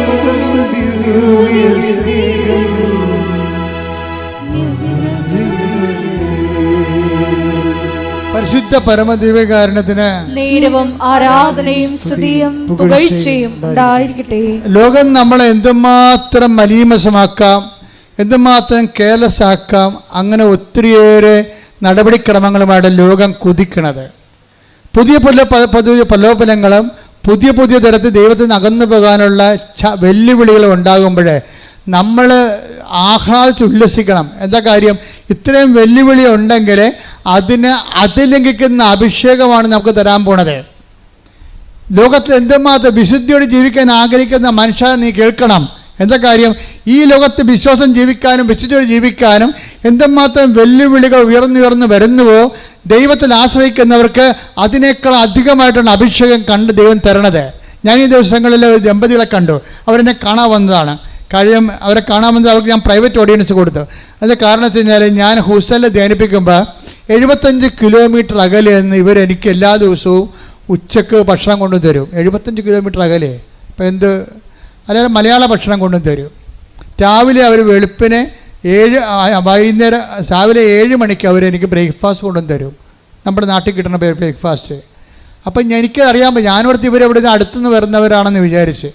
പരിശുദ്ധ പരമദിവ്യകാരണത്തിന് നീരവും ആരാധനയും സ്തുതിയും പുകഴ്ചയും ഉണ്ടായിരിക്കട്ടെ. ലോകം നമ്മളെ എന്തുമാത്രം മലീമസമാക്കാം എന്തുമാത്രം കേലസാക്കാം അങ്ങനെ ഒത്തിരിയേറെ നടപടിക്രമങ്ങളുമാണ് ലോകം കുതിക്കുന്നത് പുതിയ പല പുതിയ പ്രലോഭനങ്ങളും പുതിയ പുതിയ തരത്തിൽ ദൈവത്തിൽ നിന്ന് അകന്നു പോകാനുള്ള വെല്ലുവിളികൾ ഉണ്ടാകുമ്പോൾ നമ്മൾ ആഹ്ലാദിച്ച് ഉല്ലസിക്കണം. എന്താ കാര്യം? ഇത്രയും വെല്ലുവിളി ഉണ്ടെങ്കിൽ അതിന് അതിലംഘിക്കുന്ന അഭിഷേകമാണ് നമുക്ക് തരാൻ പോണത്. ലോകത്തിൽ എന്തുമാത്രം വിശുദ്ധിയോട് ജീവിക്കാൻ ആഗ്രഹിക്കുന്ന മനുഷ്യ നീ കേൾക്കണം. എന്താ കാര്യം? ഈ ലോകത്ത് വിശ്വാസം ജീവിക്കാനും വിശുദ്ധിയോട് ജീവിക്കാനും എന്തുമാത്രം വെല്ലുവിളികൾ ഉയർന്നുയർന്നു വരുന്നുവോ ദൈവത്തിൽ ആശ്രയിക്കുന്നവർക്ക് അതിനേക്കാൾ അധികമായിട്ടുള്ള അഭിഷേകം കണ്ട് ദൈവം തരണത്. ഞാൻ ഈ ദിവസങ്ങളിൽ ദമ്പതികളെ കണ്ടു. അവരെന്നെ കാണാൻ വന്നതാണ്. കാര്യം അവരെ കാണാൻ വന്നത് അവർക്ക് ഞാൻ പ്രൈവറ്റ് ഓഡിയൻസ് കൊടുത്തു. അതിന്റെ കാരണം വെച്ച് കഴിഞ്ഞാൽ ഞാൻ ഹുസലിൽ ധ്യാനിപ്പിക്കുമ്പോൾ എഴുപത്തഞ്ച് കിലോമീറ്റർ അകലെ നിന്ന് ഇവർ എനിക്ക് എല്ലാ ദിവസവും ഉച്ചയ്ക്ക് ഭക്ഷണം കൊണ്ടു തരും. എഴുപത്തഞ്ച് കിലോമീറ്റർ അകലെ. ഇപ്പം എന്ത്? അല്ലാതെ മലയാള ഭക്ഷണം കൊണ്ടു തരും. രാവിലെ അവർ വെളുപ്പിന് ഏഴ് വൈകുന്നേരം രാവിലെ ഏഴ് മണിക്ക് അവർ എനിക്ക് ബ്രേക്ക്ഫാസ്റ്റ് കൊണ്ടു തരും. നമ്മുടെ നാട്ടിൽ കിട്ടുന്ന ബ്രേക്ക്ഫാസ്റ്റ്. അപ്പം എനിക്ക് അറിയാൻ പറ്റും ഞാനോർത്ത് ഇവരെവിടെ നിന്ന് അടുത്തുനിന്ന് വരുന്നവരാണെന്ന് വിചാരിച്ച്.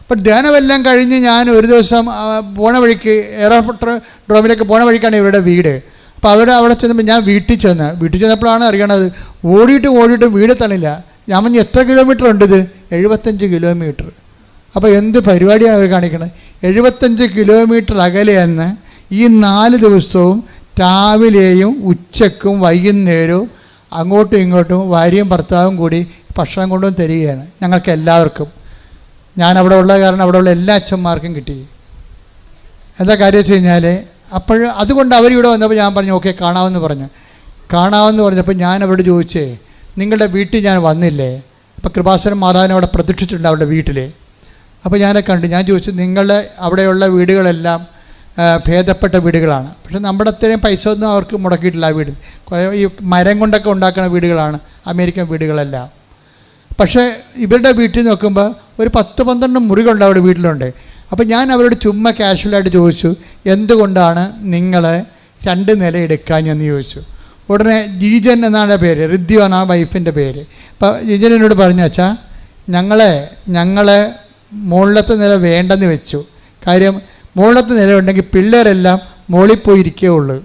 അപ്പം ധ്യാനമെല്ലാം കഴിഞ്ഞ് ഞാൻ ഒരു ദിവസം പോണ വഴിക്ക് എയർപോർട്ട് ഡ്രോമിലേക്ക് പോണ വഴിക്കാണ് ഇവരുടെ വീട്. അപ്പോൾ അവർ അവിടെ ചെന്നപ്പോൾ ഞാൻ വീട്ടിൽ ചെന്ന് വീട്ടിൽ ചെന്നപ്പോഴാണ് അറിയണത് ഓടിയിട്ടും ഓടിയിട്ടും വീട് തണില്ല ഞാൻ പറഞ്ഞു എത്ര കിലോമീറ്റർ ഉണ്ട് ഇത്? എഴുപത്തഞ്ച് കിലോമീറ്റർ. അപ്പോൾ എന്ത് പരിപാടിയാണ് അവർ കാണിക്കുന്നത് എഴുപത്തഞ്ച് കിലോമീറ്റർ അകലെ എന്ന് ഈ നാല് ദിവസവും രാവിലെയും ഉച്ചക്കും വൈകുന്നേരവും അങ്ങോട്ടും ഇങ്ങോട്ടും ഭാര്യയും ഭർത്താവും കൂടി ഭക്ഷണം കൊണ്ടുവന്ന് തരികയാണ് ഞങ്ങൾക്ക് എല്ലാവർക്കും ഞാൻ അവിടെ ഉള്ള കാരണം അവിടെ ഉള്ള എല്ലാ അച്ഛന്മാർക്കും കിട്ടി. എന്താ കാര്യം വെച്ച് കഴിഞ്ഞാൽ അപ്പോൾ അതുകൊണ്ട് അവരിവിടെ വന്നപ്പോൾ ഞാൻ പറഞ്ഞു ഓക്കെ കാണാമെന്ന് പറഞ്ഞു. കാണാമെന്ന് പറഞ്ഞപ്പോൾ ഞാൻ അവരോട് ചോദിച്ചേ നിങ്ങളുടെ വീട്ടിൽ ഞാൻ വന്നില്ലേ? അപ്പോൾ കൃപാസനം മാതാവിനെ അവിടെ പ്രതീക്ഷിച്ചിട്ടുണ്ട് അവരുടെ വീട്ടിൽ അപ്പോൾ ഞാനെ കണ്ടു. ഞാൻ ചോദിച്ചു നിങ്ങളുടെ അവിടെയുള്ള വീടുകളെല്ലാം ഭേദപ്പെട്ട വീടുകളാണ്. പക്ഷെ നമ്മുടെ അത്രയും പൈസ ഒന്നും അവർക്ക് മുടക്കിയിട്ടില്ല ആ വീട്. കുറേ ഈ മരം കൊണ്ടൊക്കെ ഉണ്ടാക്കുന്ന വീടുകളാണ് അമേരിക്കൻ വീടുകളെല്ലാം. പക്ഷേ ഇവരുടെ വീട്ടിൽ നോക്കുമ്പോൾ ഒരു പത്ത് പന്ത്രണ്ട് മുറികളുണ്ട് അവിടെ വീട്ടിലുണ്ട്. അപ്പോൾ ഞാൻ അവരോട് ചുമ്മാ കാഷ്വലായിട്ട് ചോദിച്ചു എന്തുകൊണ്ടാണ് നിങ്ങൾ രണ്ട് നില എടുക്കാഞ്ഞെന്ന് ചോദിച്ചു? ഉടനെ ജീജൻ എന്നാണ് പേര് ഋദ്യു എന്നാ വൈഫിന്റെ പേര്. അപ്പോൾ ജീജൻ എന്നോട് പറഞ്ഞു വെച്ചാൽ ഞങ്ങളെ ഞങ്ങളെ മുകളിലത്തെ നില വേണ്ടെന്ന് വെച്ചു. കാര്യം മുകളിലത്തെ നില ഉണ്ടെങ്കിൽ പിള്ളേരെല്ലാം മുകളിൽ പോയി ഉള്ളൂ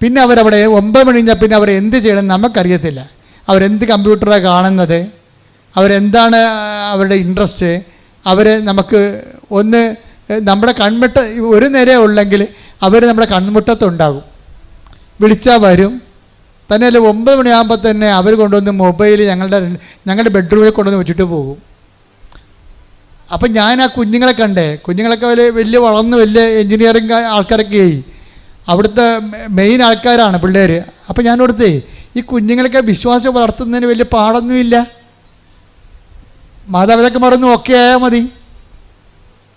പിന്നെ അവരവിടെ ഒമ്പത് മണി കഴിഞ്ഞാൽ പിന്നെ അവർ എന്ത് ചെയ്യണം നമുക്കറിയത്തില്ല. അവരെന്ത് കമ്പ്യൂട്ടറാണ് കാണുന്നത്? അവരെന്താണ് അവരുടെ ഇൻട്രസ്റ്റ്? അവർ നമുക്ക് ഒന്ന് നമ്മുടെ കൺമുട്ട ഒരു നിര ഉള്ളെങ്കിൽ അവർ നമ്മുടെ കൺമുട്ടത്തുണ്ടാകും. വിളിച്ചാൽ വരും. തന്നെയല്ല ഒമ്പത് മണിയാകുമ്പോൾ തന്നെ അവർ കൊണ്ടുവന്ന് മൊബൈൽ ഞങ്ങളുടെ ഞങ്ങളുടെ ബെഡ്റൂമിൽ കൊണ്ടുവന്ന് വെച്ചിട്ട് പോകും. അപ്പം ഞാൻ ആ കുഞ്ഞുങ്ങളെ കണ്ടേ. കുഞ്ഞുങ്ങളൊക്കെ വലിയ വലിയ വളർന്ന് വലിയ എൻജിനീയറിങ് ആൾക്കാരൊക്കെ ആയി. അവിടുത്തെ മെയിൻ ആൾക്കാരാണ് പിള്ളേർ അപ്പം ഞാൻ കൊടുത്തേ ഈ കുഞ്ഞുങ്ങളൊക്കെ വിശ്വാസം വളർത്തുന്നതിന് വലിയ പാടൊന്നുമില്ല. മാതാപിതാക്കന്മാരൊന്നും ഓക്കെ ആയാൽ മതി.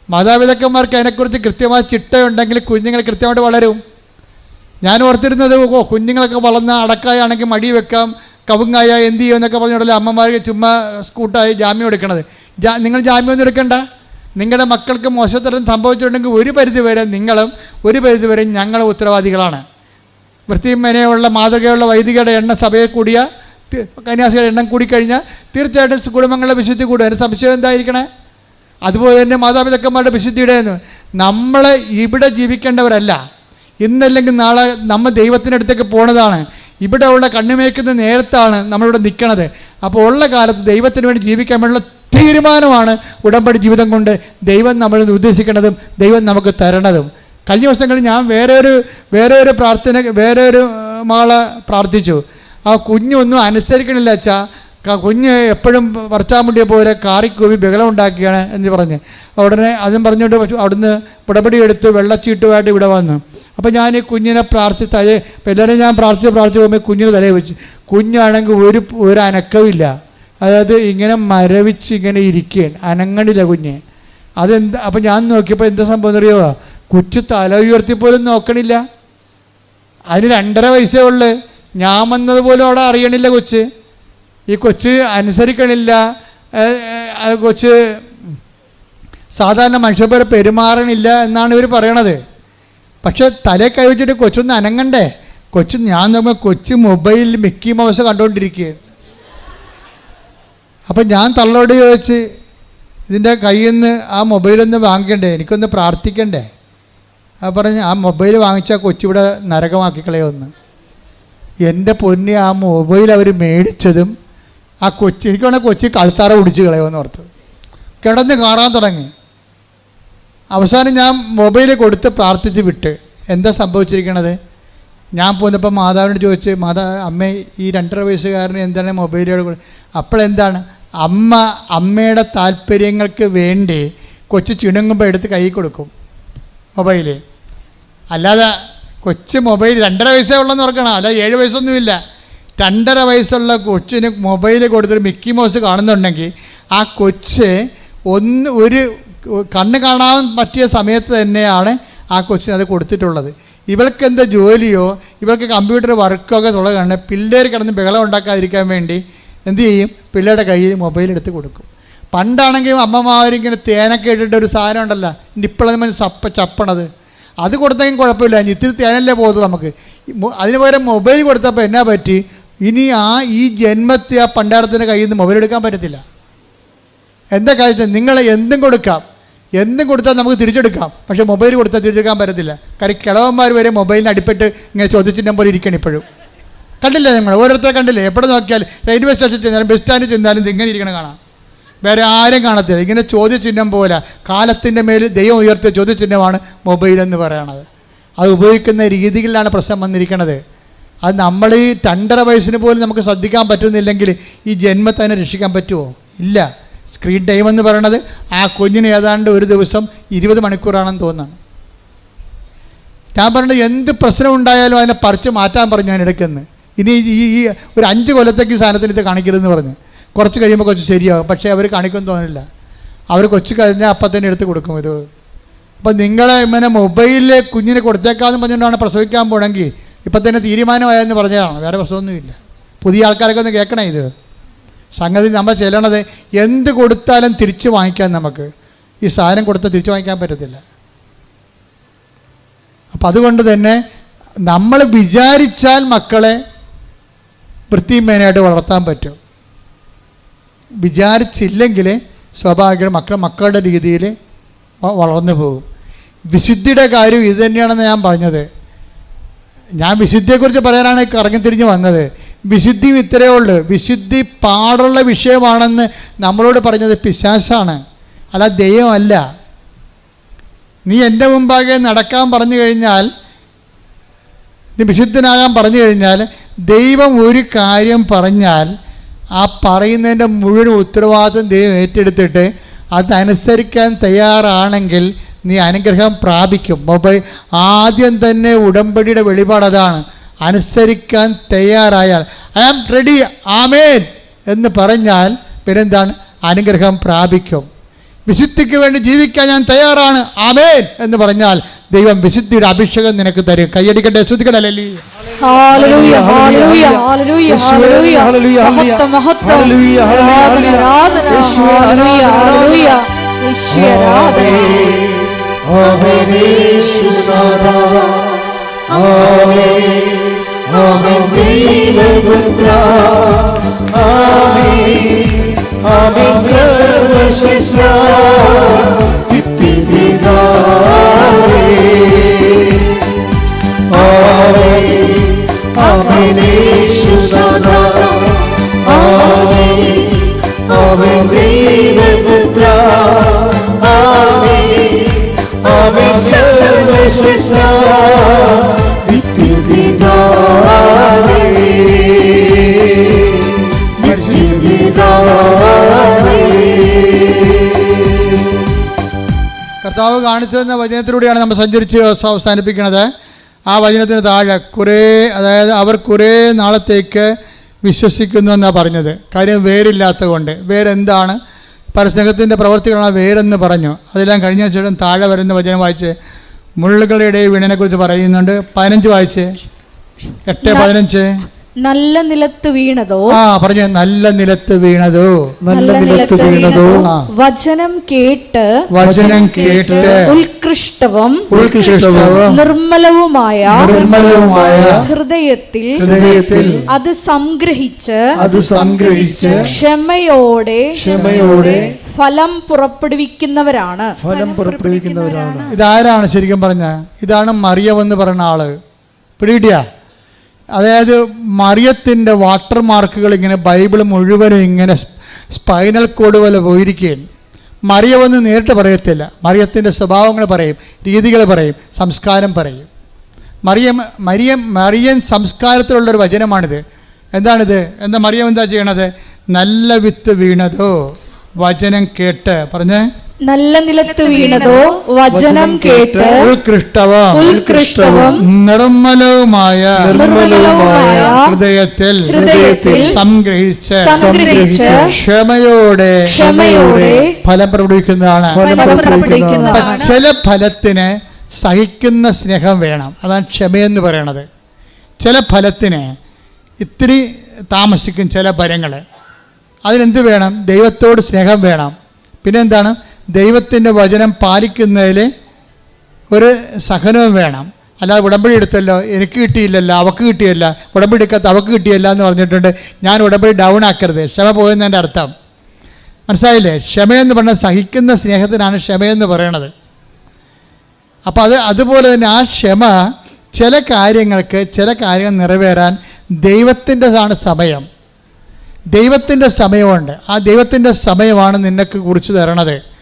മാതാപിതാക്കന്മാർക്ക് അതിനെക്കുറിച്ച് കൃത്യമായ ചിട്ടയുണ്ടെങ്കിൽ കുഞ്ഞുങ്ങൾ കൃത്യമായിട്ട് വളരും. ഞാൻ ഓർത്തിരുന്നത് ഓ കുഞ്ഞുങ്ങളൊക്കെ വളർന്ന അടക്കായാണെങ്കിൽ മടി വെക്കാം കവുങ്ങായ എന്ത് ചെയ്യുമെന്നൊക്കെ പറഞ്ഞിടല്ലേ അമ്മമാർ ചുമ്മാ സ്കൂട്ടായി ജാമ്യം എടുക്കണത്. നിങ്ങൾ ജാമ്യമൊന്നും എടുക്കണ്ട. നിങ്ങളുടെ മക്കൾക്ക് മോശത്തരം സംഭവിച്ചിട്ടുണ്ടെങ്കിൽ ഒരു പരിധി വരെ നിങ്ങളും ഒരു പരിധി വരെ ഞങ്ങളും ഉത്തരവാദികളാണ്. വൃത്തിയും മെനയുള്ള മാതൃകയുള്ള വൈദികരുടെ എണ്ണം സഭയിൽ കൂടിയ കന്യാസികളുടെ എണ്ണം കൂടിക്കഴിഞ്ഞാൽ തീർച്ചയായിട്ടും കുടുംബങ്ങളുടെ വിശുദ്ധി കൂടും. അതിന് സംശയം എന്തായിരിക്കണേ? അതുപോലെ തന്നെ മാതാപിതാക്കന്മാരുടെ വിശുദ്ധിയുടെ നമ്മൾ ഇവിടെ ജീവിക്കേണ്ടവരല്ല. ഇന്നല്ലെങ്കിൽ നാളെ നമ്മൾ ദൈവത്തിന്റെ അടുത്തേക്ക് പോണതാണ്. ഇവിടെ ഉള്ള കണ്ണുമേക്കുന്ന നേരത്താണ് നമ്മളിവിടെ നിൽക്കണത് അപ്പോൾ ഉള്ള കാലത്ത് ദൈവത്തിന് വേണ്ടി ജീവിക്കാൻ വേണ്ടിയുള്ള തീരുമാനമാണ് ഉടമ്പടി ജീവിതം കൊണ്ട് ദൈവം നമ്മൾ ഉദ്ദേശിക്കുന്നതും ദൈവം നമുക്ക് തരണതും. കഴിഞ്ഞ ദിവസങ്ങളിൽ ഞാൻ വേറെ ഒരു വേറെ ഒരു പ്രാർത്ഥന വേറെ ഒരു മാള പ്രാർത്ഥിച്ചു. ആ കുഞ്ഞൊന്നും അനുസരിക്കണില്ല അച്ഛാ. കുഞ്ഞ് എപ്പോഴും പറച്ചാമുണ്ടിയെ പോലെ കാറിക്കൂവി ബഹളം ഉണ്ടാക്കിയാണ് എന്ന് പറഞ്ഞ്. ഉടനെ അതും പറഞ്ഞുകൊണ്ട് അവിടുന്ന് പുടപടി എടുത്ത് വെള്ളച്ചീട്ടുമായിട്ട് ഇവിടെ വന്നു. അപ്പോൾ ഞാൻ ഈ കുഞ്ഞിനെ പ്രാർത്ഥി തലേ എല്ലാവരും ഞാൻ പ്രാർത്ഥിച്ച് പ്രാർത്ഥിച്ച് പോകുമ്പോൾ കുഞ്ഞിന് തലയെ വെച്ച്. കുഞ്ഞാണെങ്കിൽ ഒരു ഒരു അനക്കമില്ല അതായത് ഇങ്ങനെ മരവിച്ച് ഇങ്ങനെ ഇരിക്കുകയാണ് അനങ്ങണില്ല കുഞ്ഞ്. അതെന്താ അപ്പം ഞാൻ നോക്കിയപ്പോൾ എന്താ സംഭവം എന്നറിയോ? കുച്ചു തല ഉയർത്തി പോലും നോക്കണില്ല. അതിന് രണ്ടര വയസ്സേ ഉള്ളു. ഞാൻ വന്നത് പോലും അവിടെ അറിയണില്ല കൊച്ച്. ഈ കൊച്ച് അനുസരിക്കണില്ല. കൊച്ച് സാധാരണ മനുഷ്യരെ പെരുമാറണില്ല എന്നാണ് ഇവർ പറയണത്. പക്ഷെ തലേ കൈവച്ചിട്ട് കൊച്ചൊന്ന് അനങ്ങണ്ടേ? കൊച്ചു ഞാൻ നോക്കുമ്പോൾ കൊച്ചു മൊബൈലിൽ മിക്കി മൗസ് കണ്ടുകൊണ്ടിരിക്കുകയാണ് അപ്പം ഞാൻ തള്ളോട് ചോദിച്ച് ഇതിന്റെ കയ്യിൽ നിന്ന് ആ മൊബൈലൊന്ന് വാങ്ങിക്കണ്ടേ? എനിക്കൊന്ന് പ്രാർത്ഥിക്കണ്ടേ? ആ പറഞ്ഞ് ആ മൊബൈൽ വാങ്ങിച്ചാൽ കൊച്ചിവിടെ നരകമാക്കി കളയുമെന്ന് എന്റെ പൊന്നെ ആ മൊബൈൽ അവർ മേടിച്ചതും ആ കൊച്ചി എനിക്ക് വേണേൽ കൊച്ചി കഴുത്താറ പിടിച്ച് കളയുമെന്ന് ഓർത്ത്. കിടന്ന് കാറാൻ തുടങ്ങി. അവസാനം ഞാൻ മൊബൈൽ കൊടുത്ത് പ്രാർത്ഥിച്ച് വിട്ട് എന്താ സംഭവിച്ചിരിക്കണത്? ഞാൻ പോന്നപ്പോൾ മാതാവിനോട് ചോദിച്ച് മാതാ അമ്മ ഈ രണ്ടര വയസ്സുകാരന് എന്താണ് മൊബൈലുകൾ അപ്പോഴെന്താണ് അമ്മ അമ്മയുടെ താല്പര്യങ്ങൾക്ക് വേണ്ടി കൊച്ചു ചിണുങ്ങുമ്പോൾ എടുത്ത് കൈ കൊടുക്കും മൊബൈൽ അല്ലാതെ കൊച്ചു മൊബൈൽ രണ്ടര വയസ്സേ ഉള്ളെന്ന് ഓർക്കണം. അല്ല ഏഴ് വയസ്സൊന്നുമില്ല. രണ്ടര വയസ്സുള്ള കൊച്ചിന് മൊബൈൽ കൊടുത്തൊരു മിക്കി മൗസ് കാണുന്നുണ്ടെങ്കിൽ ആ കൊച്ച് ഒന്ന് ഒരു കണ്ണ് കാണാൻ പറ്റിയ സമയത്ത് തന്നെയാണ് ആ കൊച്ചിന് അത് കൊടുത്തിട്ടുള്ളത്. ഇവൾക്ക് എന്താ ജോലിയോ ഇവൾക്ക് കമ്പ്യൂട്ടർ വർക്കോ ഒക്കെ തുടങ്ങുകയാണ് പിള്ളേർ കിടന്ന് ബഹളം ഉണ്ടാക്കാതിരിക്കാൻ വേണ്ടി എന്ത് ചെയ്യും? പിള്ളേരുടെ കയ്യിൽ മൊബൈൽ എടുത്ത് കൊടുക്കും. പണ്ടാണെങ്കിൽ അമ്മമാരിങ്ങനെ തേനൊക്കെ ഇട്ടിട്ട് ഒരു സാധനം ഉണ്ടല്ലോ ഇപ്പോഴത് അപ്പ ചപ്പണത്. അത് കൊടുത്തെങ്കിൽ കുഴപ്പമില്ല. ഇനി ഇത്തിരി തേനല്ലേ പോകുന്നത് നമുക്ക്. അതിന് പകരം മൊബൈൽ കൊടുത്തപ്പോൾ എന്നാ പറ്റി? ഇനി ആ ഈ ജന്മത്തെ ആ പണ്ടാടത്തിന്റെ കയ്യിൽ നിന്ന് മൊബൈൽ എടുക്കാൻ പറ്റത്തില്ല. എന്താ കാര്യത്തിൽ നിങ്ങൾ എന്തും കൊടുക്കാം. എന്തും കൊടുത്താൽ നമുക്ക് തിരിച്ചെടുക്കാം. പക്ഷേ മൊബൈൽ കൊടുത്താൽ തിരിച്ചെടുക്കാൻ പറ്റത്തില്ല. കാര്യം കിളവന്മാർ വരെ മൊബൈലിന് അടിപ്പെട്ട് ഇങ്ങനെ ചോദിച്ചിട്ടുണ്ടെങ്കിൽ പോലെ ഇരിക്കണം ഇപ്പോഴും. കണ്ടില്ലേ നിങ്ങൾ? ഓരോരുത്തരെ കണ്ടില്ലേ? എവിടെ നോക്കിയാൽ റെയിൽവേ സ്റ്റേഷനിൽ ചെന്നാലും ബസ് സ്റ്റാൻഡിൽ ചെന്നാലും ഇങ്ങനെ ഇരിക്കണം കാണാം. വേറെ ആരും കാണത്തില്ല. ഇങ്ങനെ ചോദ്യചിഹ്നം പോലെ കാലത്തിന്റെ മേൽ ദൈവം ഉയർത്തിയ ചോദ്യചിഹ്നമാണ് മൊബൈൽ എന്ന് പറയണത്. അത് ഉപയോഗിക്കുന്ന രീതികളിലാണ് പ്രശ്നം വന്നിരിക്കുന്നത് അത് നമ്മൾ ഈ രണ്ടര വയസ്സിന് പോലും നമുക്ക് ശ്രദ്ധിക്കാൻ പറ്റുന്നില്ലെങ്കിൽ ഈ ജന്മത്തെ അതിനെ രക്ഷിക്കാൻ പറ്റുമോ? ഇല്ല. സ്ക്രീൻ ടൈം എന്ന് പറയണത് ആ കുഞ്ഞിന് ഏതാണ്ട് ഒരു ദിവസം ഇരുപത് മണിക്കൂറാണെന്ന് തോന്നുന്നു. ഞാൻ പറഞ്ഞത് എന്ത് പ്രശ്നം ഉണ്ടായാലും അതിനെ പറിച്ച് മാറ്റാൻ പറഞ്ഞു ഞാൻ ഇടയ്ക്കെന്ന് ഇനി ഈ ഈ ഒരു അഞ്ച് കൊല്ലത്തേക്ക് ഈ സാധനത്തിന് ഇത് കാണിക്കരുതെന്ന് പറഞ്ഞു. കുറച്ച് കഴിയുമ്പോൾ കുറച്ച് ശരിയാകും പക്ഷേ അവർ കാണിക്കും തോന്നില്ല അവർ കൊച്ചു കഴിഞ്ഞാൽ അപ്പം തന്നെ എടുത്ത് കൊടുക്കും ഇത്. അപ്പം നിങ്ങളെ ഇങ്ങനെ മൊബൈലിൽ കുഞ്ഞിനെ കൊടുത്തേക്കാന്ന് പറഞ്ഞുകൊണ്ടാണ് പ്രസവിക്കാൻ പോകണമെങ്കിൽ ഇപ്പം തന്നെ തീരുമാനമായെന്ന് പറഞ്ഞതാണ്. വേറെ പ്രശ്നമൊന്നുമില്ല. പുതിയ ആൾക്കാരൊക്കെ ഒന്ന് കേൾക്കണേ ഇത്. സംഗതി നമ്മൾ ചെല്ലണത് എന്ത് കൊടുത്താലും തിരിച്ച് വാങ്ങിക്കാൻ നമുക്ക്. ഈ സാധനം കൊടുത്താൽ തിരിച്ച് വാങ്ങിക്കാൻ പറ്റത്തില്ല. അപ്പം അതുകൊണ്ട് തന്നെ നമ്മൾ വിചാരിച്ചാൽ മക്കളെ വൃത്തിയും മേനായിട്ട് വളർത്താൻ പറ്റും. വിചാരിച്ചില്ലെങ്കിൽ സ്വാഭാവികം മക്കൾ മക്കളുടെ രീതിയിൽ വളർന്നു പോകും. വിശുദ്ധിയുടെ കാര്യം ഇത് തന്നെയാണെന്ന് ഞാൻ പറഞ്ഞത്. ഞാൻ വിശുദ്ധിയെക്കുറിച്ച് പറയാനാണ് കറങ്ങി തിരിഞ്ഞ് വന്നത്. വിശുദ്ധി ഇത്രയേ ഉള്ളൂ. വിശുദ്ധി പാടുള്ള വിഷയമാണെന്ന് നമ്മളോട് പറഞ്ഞത് പിശാശാണ്. അല്ല ദൈവമല്ല. നീ എന്റെ മുമ്പാകെ നടക്കാൻ പറഞ്ഞു കഴിഞ്ഞാൽ നീ വിശുദ്ധനാകാൻ പറഞ്ഞു കഴിഞ്ഞാൽ ദൈവം ഒരു കാര്യം പറഞ്ഞാൽ ആ പറയുന്നതിന്റെ മുഴുവൻ ഉത്തരവാദിത്വം ദൈവം ഏറ്റെടുത്തിട്ട് അതനുസരിക്കാൻ തയ്യാറാണെങ്കിൽ നീ അനുഗ്രഹം പ്രാപിക്കും. മൊബൈൽ ആദ്യം തന്നെ ഉടമ്പടിയുടെ വെളിപാട് അതാണ്. അനുസരിക്കാൻ തയ്യാറായാൽ. I am ready. ആമേൻ എന്ന് പറഞ്ഞാൽ പിന്നെന്താണ്? അനുഗ്രഹം പ്രാപിക്കും. വിശുദ്ധിക്ക് വേണ്ടി ജീവിക്കാൻ ഞാൻ തയ്യാറാണ്. ആമേൻ എന്ന് പറഞ്ഞാൽ ദൈവം വിശുദ്ധിയുടെ അഭിഷേകം നിനക്ക് തരും. കൈയടിക്കട്ടെ ശ്രദ്ധിക്കണല്ലേ ഹല്ലേലൂയ. ഹല്ലേലൂയ ഹല്ലേലൂയ মুক্তি দিদারে আরে আমেনে সুদানা আরে আমি দেব পুত্র আমি আমি সর্বশ্রেষ্ঠ দিতে দিদারে കർത്താവ് കാണിച്ചു തന്ന വചനത്തിലൂടെയാണ് നമ്മൾ സഞ്ചരിച്ച് അവസ- അവസാനിപ്പിക്കുന്നത്. ആ വചനത്തിന് താഴെ കുറേ അതായത് അവർ കുറേ നാളത്തേക്ക് വിശ്വസിക്കുന്നു എന്നാണ് പറഞ്ഞത്. കാര്യം വേരില്ലാത്ത കൊണ്ട് വേരെന്താണ്? പരസ്നേഹത്തിന്റെ പ്രവർത്തികളാണ് വേരെന്ന് പറഞ്ഞു. അതെല്ലാം കഴിഞ്ഞ ശേഷം താഴെ വരുന്ന വചനം വായിച്ച് മുള്ളുകളുടെ വീണിനെക്കുറിച്ച് പറയുന്നുണ്ട്. പതിനഞ്ച് വായിച്ച്. എട്ട് പതിനഞ്ച്. നല്ല നിലത്ത് വീണതോ? ആ പറഞ്ഞ നല്ല നിലത്ത് വീണതോ? നല്ല നിലത്ത് വീണതോ. വചനം കേട്ട് വചനം കേട്ട് ഉത്കൃഷ്ടവും ഉത്കൃഷ്ടവും നിർമ്മലവുമായ നിർമ്മലവുമായ ഹൃദയത്തിൽ ഹൃദയത്തിൽ അത് സംഗ്രഹിച്ച് അത് സംഗ്രഹിച്ച് ക്ഷമയോടെ ക്ഷമയോടെ ഫലം പുറപ്പെടുവിക്കുന്നവരാണ്. ഫലം പുറപ്പെടുവിക്കുന്നവരാണ്. ഇതാരാണ് ശരിക്കും പറഞ്ഞ? ഇതാണ് മറിയവെന്ന് പറയുന്ന ആൾ. പിടികിട്ടിയ? അതായത് മറിയത്തിന്റെ വാട്ടർ മാർക്കുകൾ ഇങ്ങനെ ബൈബിൾ മുഴുവനും ഇങ്ങനെ സ്പൈനൽ കോഡ് പോലെ പോയിരിക്കുകയാണ്. മറിയമെന്ന് നേരിട്ട് പറയത്തില്ല. മറിയത്തിന്റെ സ്വഭാവങ്ങൾ പറയും രീതികൾ പറയും സംസ്കാരം പറയും. മറിയം മറിയം മറിയൻ സംസ്കാരത്തിലുള്ളൊരു വചനമാണിത്. എന്താണിത്? എന്താ മറിയം എന്താ ചെയ്യണത്? നല്ല വിത്ത് വീണതോ? വചനം കേട്ട്. പറഞ്ഞേ? നല്ല നിലത്ത് വീണതോ വചനം കേട്ട് ഉത്കൃഷ്ടവും ഉത്കൃഷ്ടവും നിർമ്മലവുമായ നിർമ്മലവുമായ ഹൃദയത്തിൽ ഹൃദയത്തിൽ സംഗ്രഹിച്ച് സംഗ്രഹിച്ച് ക്ഷമയോടെ ക്ഷമയോടെ ഫലം പുറപ്പെടുവിക്കുന്നതാണ് ചില ഫലത്തിന് സഹിക്കുന്ന സ്നേഹം വേണം. അതാണ് ക്ഷമയെന്ന് പറയണത്. ചില ഫലത്തിന് ഇത്തിരി താമസിക്കും ചില ഫലങ്ങൾ അതിനെന്ത് വേണം? ദൈവത്തോട് സ്നേഹം വേണം. പിന്നെ എന്താണ് ദൈവത്തിന്റെ വചനം പാലിക്കുന്നതിൽ ഒരു സഹനവും വേണം. അല്ലാതെ ഉടമ്പടി എടുത്തല്ലോ എനിക്ക് കിട്ടിയില്ലല്ലോ അവക്ക് കിട്ടിയല്ല ഉടമ്പടി എടുക്കാത്ത അവക്ക് കിട്ടിയല്ല എന്ന് പറഞ്ഞിട്ടുണ്ട്. ഞാൻ ഉടമ്പടി ഡൗൺ ആക്കരുത്. ക്ഷമ പോകുന്നതിന്റെ അർത്ഥം. മനസ്സിലായില്ലേ? ക്ഷമയെന്ന് പറഞ്ഞാൽ സഹിക്കുന്ന സ്നേഹത്തിനാണ് ക്ഷമയെന്ന് പറയണത്. അപ്പോൾ അത് അതുപോലെ തന്നെ ആ ക്ഷമ ചില കാര്യങ്ങൾക്ക് ചില കാര്യങ്ങൾ നിറവേറാൻ ദൈവത്തിന്റെതാണ് സമയം. ദൈവത്തിന്റെ സമയമുണ്ട്. ആ ദൈവത്തിന്റെ സമയമാണ് നിനക്ക് കുറിച്ച് തരണത്.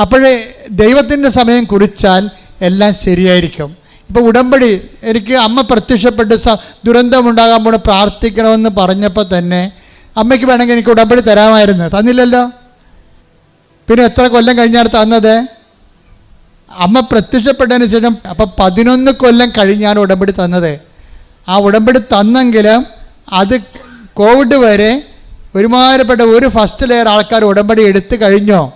അപ്പോഴേ ദൈവത്തിന്റെ സമയം കുറിച്ചാൽ എല്ലാം ശരിയായിരിക്കും. ഇപ്പോൾ ഉടമ്പടി എനിക്ക് അമ്മ പ്രത്യക്ഷപ്പെട്ട് സ ദുരന്തമുണ്ടാകാൻ പോണ പ്രാർത്ഥിക്കണമെന്ന് പറഞ്ഞപ്പോൾ തന്നെ അമ്മയ്ക്ക് വേണമെങ്കിൽ എനിക്ക് ഉടമ്പടി തരാമായിരുന്നു. തന്നില്ലല്ലോ? പിന്നെ എത്ര കൊല്ലം കഴിഞ്ഞാണ് തന്നത്? അമ്മ പ്രത്യക്ഷപ്പെട്ടതിന് ശേഷം അപ്പം പതിനൊന്ന് കൊല്ലം കഴിഞ്ഞാണ് ഉടമ്പടി തന്നത്. ആ ഉടമ്പടി തന്നെങ്കിലും അത് കോവിഡ് വരെ ഒരുമാതിരിപ്പെട്ട ഒരു ഫസ്റ്റ് ലെയർ ആൾക്കാർ ഉടമ്പടി എടുത്തു കഴിഞ്ഞോ?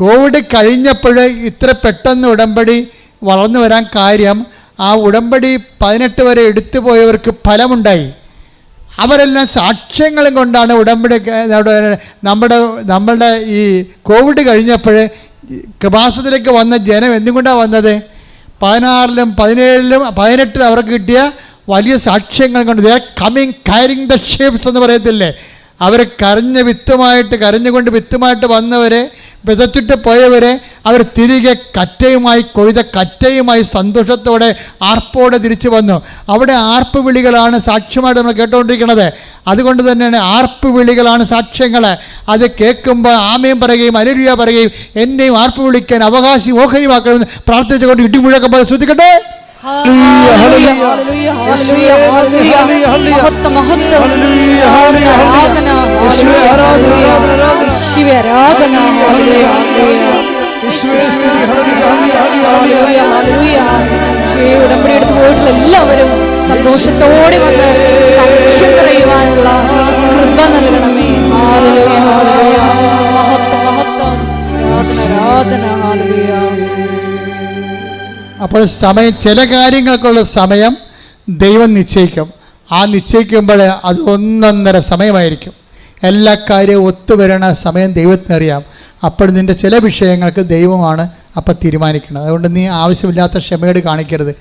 കോവിഡ് കഴിഞ്ഞപ്പോൾ ഇത്ര പെട്ടെന്ന് ഉടമ്പടി വളർന്നു വരാൻ കാര്യം ആ ഉടമ്പടി പതിനെട്ട് വരെ എടുത്തു പോയവർക്ക് ഫലമുണ്ടായി. അവരെല്ലാം സാക്ഷ്യങ്ങളും കൊണ്ടാണ് ഉടമ്പടി നമ്മുടെ നമ്മളുടെ ഈ കോവിഡ് കഴിഞ്ഞപ്പോൾ കൃപാസത്തിലേക്ക് വന്ന ജനം എന്തുകൊണ്ടാണ് വന്നത്? പതിനാറിലും പതിനേഴിലും പതിനെട്ടിലും അവർക്ക് കിട്ടിയ വലിയ സാക്ഷ്യങ്ങൾ കൊണ്ട്. They coming carrying the shapes എന്ന് പറയത്തില്ലേ? അവർ കരഞ്ഞ വിത്തുമായിട്ട് കരഞ്ഞുകൊണ്ട് വിത്തുമായിട്ട് വന്നവരെ വിതച്ചിട്ട് പോയവരെ അവർ തിരികെ കറ്റയുമായി കൊയ്ത കറ്റയുമായി സന്തോഷത്തോടെ ആർപ്പോടെ തിരിച്ചു വന്നു. അവിടെ ആർപ്പ് വിളികളാണ് സാക്ഷ്യമായിട്ട് നമ്മൾ കേട്ടുകൊണ്ടിരിക്കുന്നത് അതുകൊണ്ട് തന്നെയാണ് ആർപ്പ് വിളികളാണ് സാക്ഷ്യങ്ങൾ. അത് കേൾക്കുമ്പോൾ ആമയും പറയുകയും അലരിയ പറയുകയും എന്നെയും ആർപ്പ് വിളിക്കാൻ അവകാശി ഓഹരിമാക്കണമെന്ന് പ്രാർത്ഥിച്ചുകൊണ്ട് ഇടിമുഴക്കം പോലെ ശ്രദ്ധിക്കട്ടെ ഉടമ്പടി എടുത്ത് പോയിട്ടുള്ള എല്ലാവരും സന്തോഷത്തോടെ വന്ന് സാക്ഷ്യം പറയുവാനുള്ള കൃപ നൽകണമേ. ഹാലലൂയ മഹത്വ മഹത്വം മഹത്വം. ആരാധന ആരാധന ഹാലലൂയ അപ്പോൾ സമയം ചില കാര്യങ്ങൾക്കുള്ള സമയം ദൈവം നിശ്ചയിക്കും. ആ നിശ്ചയിക്കുമ്പോൾ അത് ഒന്നൊന്നര സമയമായിരിക്കും. എല്ലാ കാര്യവും ഒത്തുവരണ സമയം ദൈവത്തിനറിയാം അപ്പോൾ നിന്റെ ചില വിഷയങ്ങൾക്ക് ദൈവമാണ് അപ്പം തീരുമാനിക്കുന്നത്. അതുകൊണ്ട് നീ ആവശ്യമില്ലാത്ത ക്ഷമയോട് കാണിക്കരുത്.